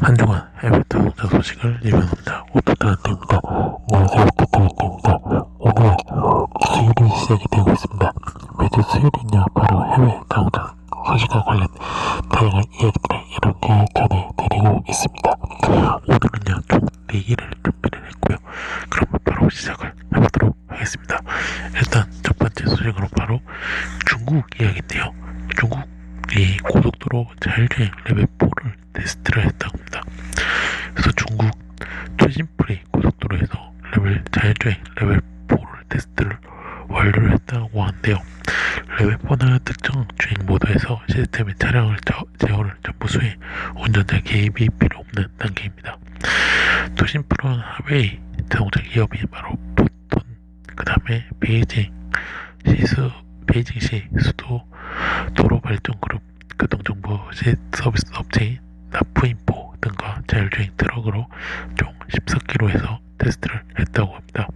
한 주간 해외 자동차 소식을 리뷰합니다. 오토타는 팀과 오늘 수요일이 시작이 되고 있습니다. 매주 수요일은요 바로 해외 자동차 소식과 관련 다양한 이야기들을 여러분께 전해드리고 있습니다. 오늘은요 총 4개를 준비를 했고요. 그럼 바로 시작을 해보도록 하겠습니다. 일단 첫 번째 소식으로 바로 중국 이야기인데요. 중국이 고속도로 자율주행 레벨 4를 테스트를 했다고 레벨 자율주행 레벨 4를 테스트를 완료를 했다고 하는데요. 레벨 4는 특정 주행 모드에서 시스템의 차량을 저- 제어를 전부 수행, 운전자 개입이 필요 없는 단계입니다. 도심 프로는 하웨이 자동차 기업이 바로 보톤, 그 다음에 베이징 시수 베이징시 수도 도로 발전 그룹 교통정보 시 서비스 업체인 나프인포 등과 자율주행 트럭으로 총 14km에서 테스트를 했다고 합니다.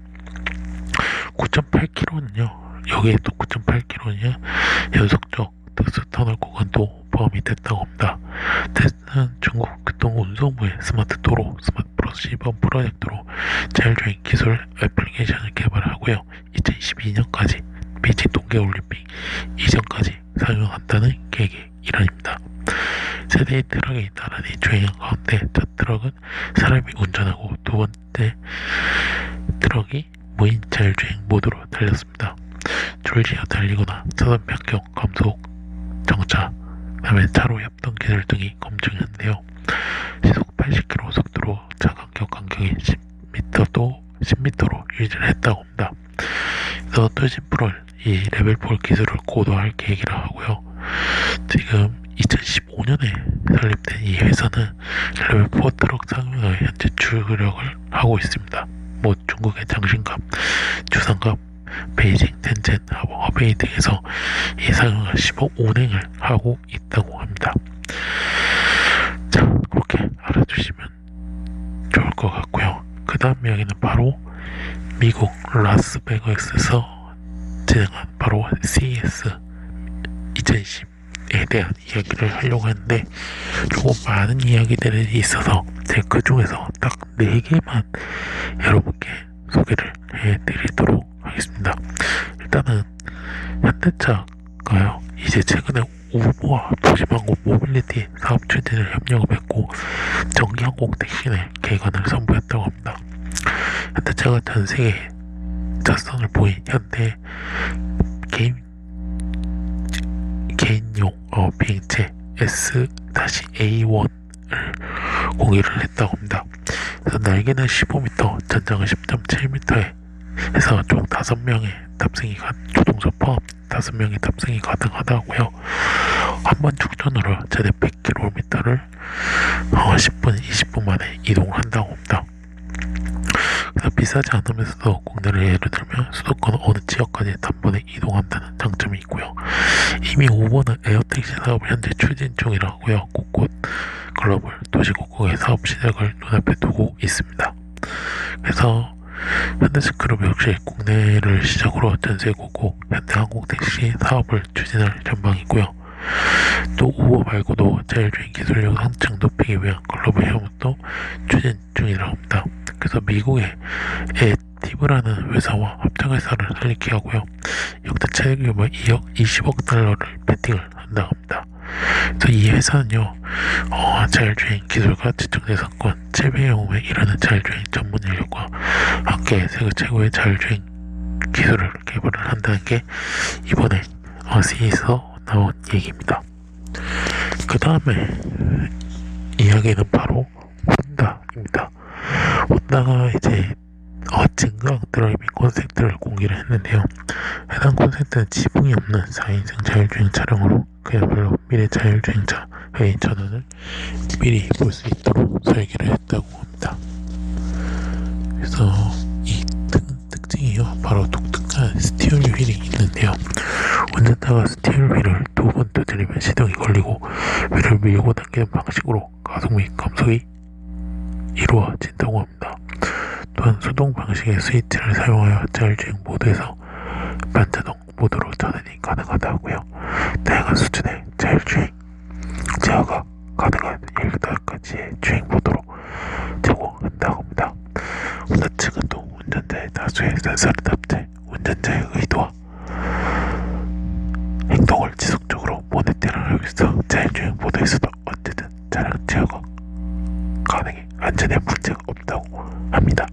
9.8km는요, 여기에 또 9.8km는요, 연속적 특수 터널 구간도 포함이 됐다고 합니다. 테스트는 중국 교통운송부의 스마트 도로 스마트 플러스 시범 프로젝트로 자율주행 기술 애플리케이션을 개발하고요. 2022년까지 베이징 동계올림픽 이전까지 사용한다는 계획의 일환입니다. 세 대의 트럭이 나란히 주행한 가운데 첫 트럭은 사람이 운전하고 두 번째 트럭이 무인 자율주행 모드로 달렸습니다. 줄지어 달리거나 차선 변경, 감속, 정차, 그다음에 차로 협동 기술 등이 검증했는데요. 시속 80km 속도로 차 간격 간격이 10m도 10m로 유지를 했다고 합니다. 그래서 투신 프로를 이 레벨 4 기술을 고도화할 계획이라 하고요. 지금 2015년에 설립된 이 회사는 레벨 4 트럭 상용에 현재 주력을 하고 있습니다. 뭐 중국의 장신갑, 주상갑, 베이징, 텐젠, 허베이 등에서 이 상용화 시범 운행을 하고 있다고 합니다. 자, 그렇게 알아주시면 좋을 것 같고요. 그 다음 이야기는 바로 미국 라스베가스에서 진행한 바로 CES 2010 에 대한 이야기를 하려고 했는데 조금 많은 이야기들이 있어서 제가 그 중에서 딱 4개만 여러분께 소개를 해드리도록 하겠습니다. 일단은 현대차가요 이제 최근에 우버와 도시망고 모빌리티 사업 추진을 협력을 맺고 전기항공 택시의 개관을 선보였다고 합니다. 현대차가 전 세계 자선을 보인 현대 개인 개인용 어, 비행체 S-A1을 공개를 했다고 합니다. 날개는 15m, 전장은 10.7m에 해서 총 5명의 탑승이 가, 조종사 포함 5명의 탑승이 가능하다고요. 한번 축전으로 최대 100km를 어, 10분, 20분 만에 이동을 한다고 합니다. 비싸지 않으면서도 국내를 예를 들면 수도권 어느 지역까지 단번에 이동한다는 장점이 있고요. 이미 우버는 에어택시 사업을 현재 추진 중이라고요. 곳곳 글로벌 도시 곳곳의 사업 시작을 눈앞에 두고 있습니다. 그래서 현대스크럽 역시 국내를 시작으로 전세 곳곳 현대항공택시 사업을 추진할 전망이고요. 또 우버 말고도 자율주행 기술력 한층 높이기 위한 글로벌 협업도 추진 중이라고 합니다. 그래서 미국의 에 티브라는 회사와 합작회사를 설립케 하고요. 역대 최대 규모 2억 20억 달러를 베팅을 한다고 합니다. 이 회사는요, 어, 자율주행 기술과 지적재산권, 재배용에 일하는 자율주행 전문 인력과 함께 세계 최고의 자율주행 기술을 개발을 한다는 게 이번에 어 시에서 나온 얘기입니다. 그 다음에 이야기는 바로 혼다입니다. 혼다가 이제 어, 증강 드라이빙 콘셉트를 공개를 했는데요. 해당 콘셉트는 지붕이 없는 4인승 자율주행 차량으로 그야말로 미래 자율주행차 회의 전원을 미리 볼 수 있도록 설계를 했다고 합니다. 그래서 이 특, 특징이요. 바로 독특한 스티어링 휠이 있는데요. 운전자가 스티어링 휠을 두 번 두드리면 시동이 걸리고 휠을 밀고 당기는 방식으로 가속 및 감속이 이루어진다고 합니다. 또한 수동 방식의 스위치를 사용하여 자율주행 모드에서 반자동 모드로 전환이 가능하다고요. 다양한 수준의 자율주행, 제어가 가능한 18가지의 주행 모드로 제공한다고 합니다. 혼자 측은 또 운전자의 다수의 센서를 탑재, 운전자의 의도와 행동을 지속적으로 모니터링 하기 위해서 자율주행 모드에서도 언제든 차량 제어가 가능해 안전에 문제가 없다고 합니다.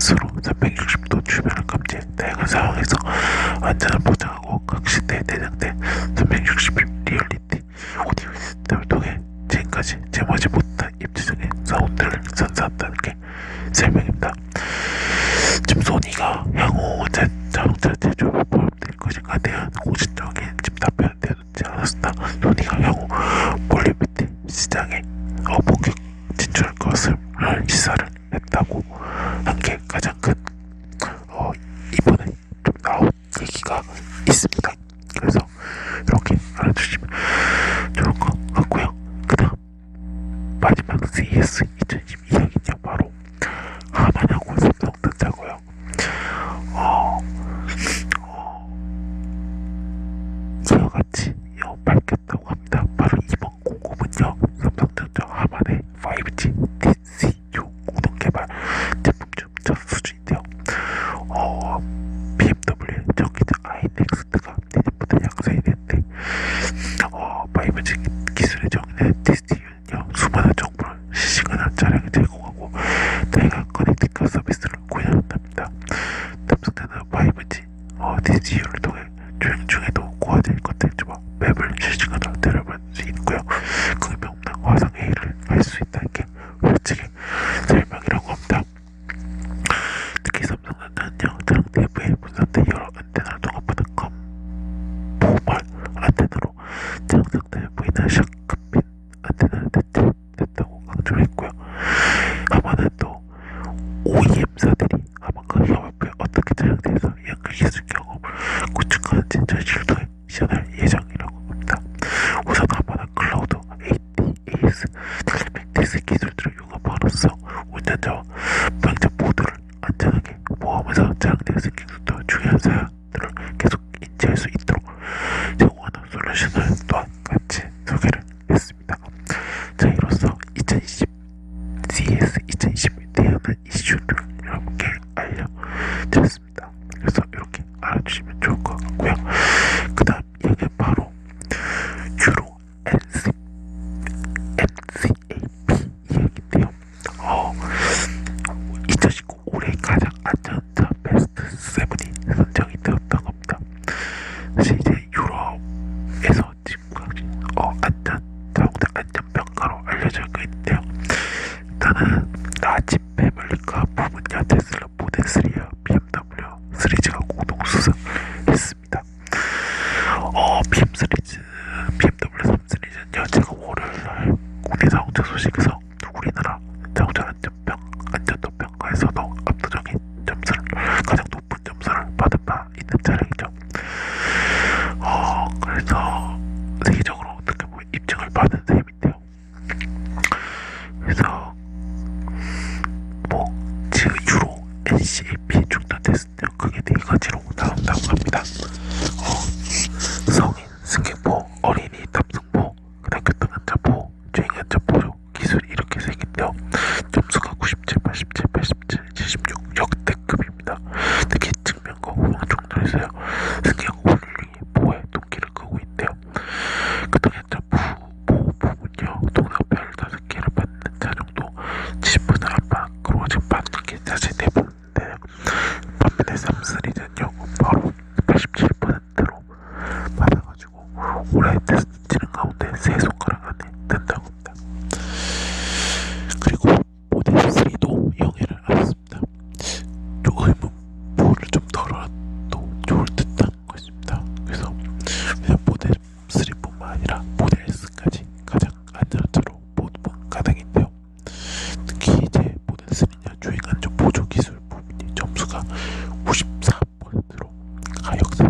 스스로 360도 주변을 감지해 다양한 상황에서 안전을 보장하고 각 시대에 대장된 360일 리얼리티 오디오 시스템을 통해 지금까지 제모하지 못한 입체적인 사운드를 선사한다는 게 설명입니다. 지금 소니가 향후 제 자동차 제조업에 포함될 것인가에 대한 공식적인 답변은 내놓지 않았으나 소니가 향후 볼리비티 시장에 본격 진출할 것을 시사를 했다고 합니다. 제가 월요일날 공개사항제 소식을 오래 치는 가운데 세 손가락 안에 든다고 합니다. 그리고 모델 3도 영예를 안았습니다. 의문부를 뭐 좀 덜어도 좋을 듯한 것입니다. 그래서 모델 3뿐만 아니라 모델 S까지 가장 안전차로 보드만 가능인데요. 특히 이제 모델 3는 주행 안전 보조 기술 부분이 점수가 94%로 가역사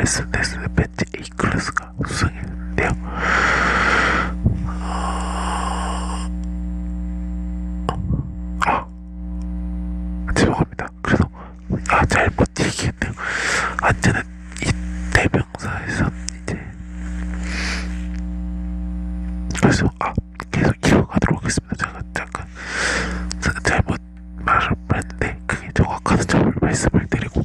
SNS 배지 A클래스가 수상했대요. 아, 죄송합니다. 그래서 아, 잘못 얘기했네요. 안전은 이 대명사에서 이제 그래서 아 계속 이어가도록 하겠습니다. 제가 잠깐 잘못 말을 했는데 그게 정확한 점을 말씀을 드리고